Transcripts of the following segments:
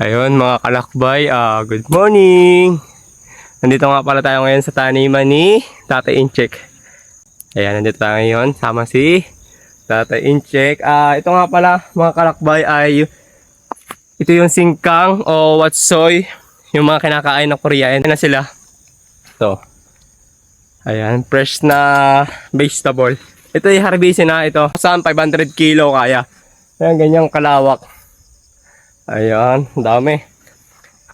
Ayun mga kalakbay, ah, good morning! Nandito nga pala tayo ngayon sa taniman ni Tata Incheck. Ayan, nandito tayo ngayon, sama si Tata Incheck. Ah, ito nga pala mga kalakbay ay ito yung singkang o watsoy, yung mga kinakain ng Korean. Ayan na sila. Ito. Ayan, fresh na vegetable. Ito yung harbisin na ito. Saan 500 kilo kaya. Ayan, ganyang kalawak. Ayan, dami.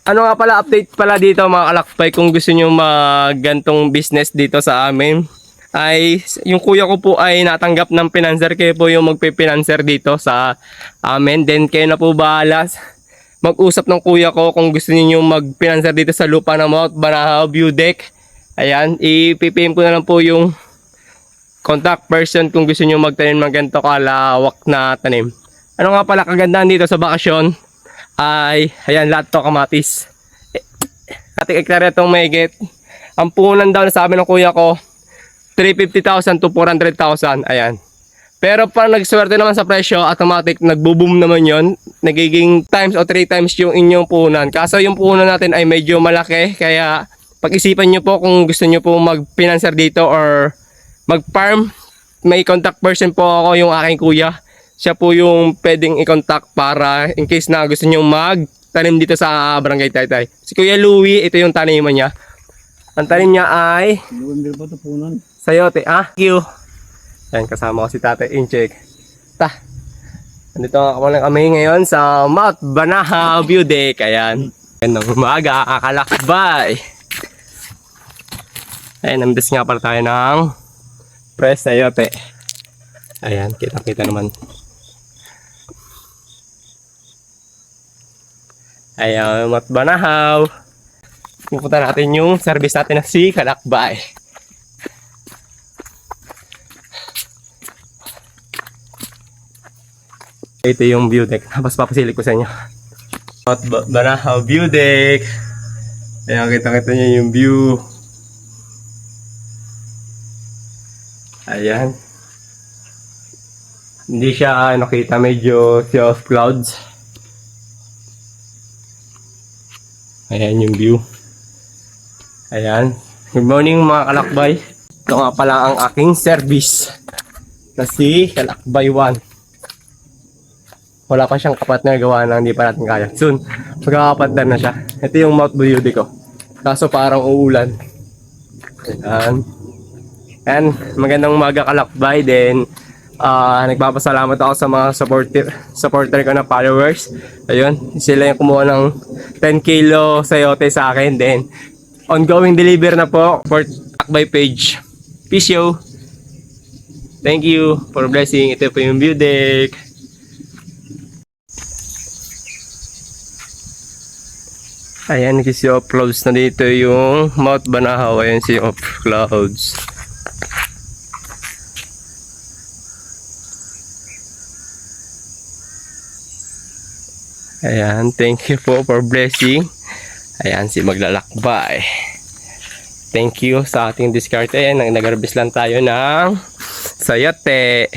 Ano nga pala, update pala dito mga kalakpay kung gusto nyo maggantong business dito sa amin. Ay, yung kuya ko po ay natanggap ng pinanser. Kayo po yung magpipinanser dito sa amin. Then kayo na po bahala mag-usap ng kuya ko kung gusto niyo magpinanser dito sa lupa ng Mount Banahaw View Deck. Ayan, ipipim ko na lang po yung contact person kung gusto niyo magtanim ng ganito kalawak na tanim. Ano nga pala kagandahan dito sa bakasyon ay, ayan, lahat to kamatis. Eh, Kating hektarya itong mayigit. Ang puhunan daw na sabi ng kuya ko, 350,000 to 400,000. Ayan. Pero pag nagswerte naman sa presyo, automatic nagbo-boom naman yon Nagiging times o 3 times yung inyong puhunan. Kaso yung puhunan natin ay medyo malaki. Kaya pag-isipan nyo po kung gusto nyo po mag-financer dito or mag-farm. May contact person po ako, yung aking kuya. Siya po yung pwedeng i-contact para in case na gusto nyo mag-tanim dito sa Barangay Taytay. Si Kuya Louie, ito yung taniman niya. Ang tanim niya ay. Sayote, ah, thank you. Yan, kasama ko si Tate Incheck. Ta, nandito nga kami kami ngayon sa Mount Banahaw View Deck. Ayan. Ayan, ng umaga, kakalakbay. Ayan, nambis nga pala tayo ng press sayote. Ayan, kita-kita naman. Ayan, Mount Banahaw. Pupunta natin yung service natin na si Kalakbay. Ito yung view deck. Tapos papasilip ko sa inyo. Ba- Banahaw view deck. Ayan, kita-kita nyo yung view. Ayan. Hindi siya nakita medyo sea of clouds. Ayan yung view. Ayan. Good morning mga kalakbay. Ito nga pala ang aking service. Na si Kalakbay 1 wala pa siyang kapatner gawa na hindi pa natin kaya. Soon, magkakapatner na siya. Ito yung Mount Buyudi ko. Kaso parang uulan. Ayan. And magandang umaga kalakbay din. Ah, nagpapasalamat ako sa mga supporter, supporter ko na followers. Ayun, sila yung kumuha ng 10 kilo sayote sa akin. Then, ongoing deliver na po for Akbay page. Peace yo! Thank you for blessing. Ito po yung view deck. Ayan, si of clouds na dito yung Mount Banahaw. Ayan si of clouds. Ayan, thank you po for blessing. Ayan, si maglalakbay. Thank you sa ating nag- nag-harvest lang tayo ng sayote.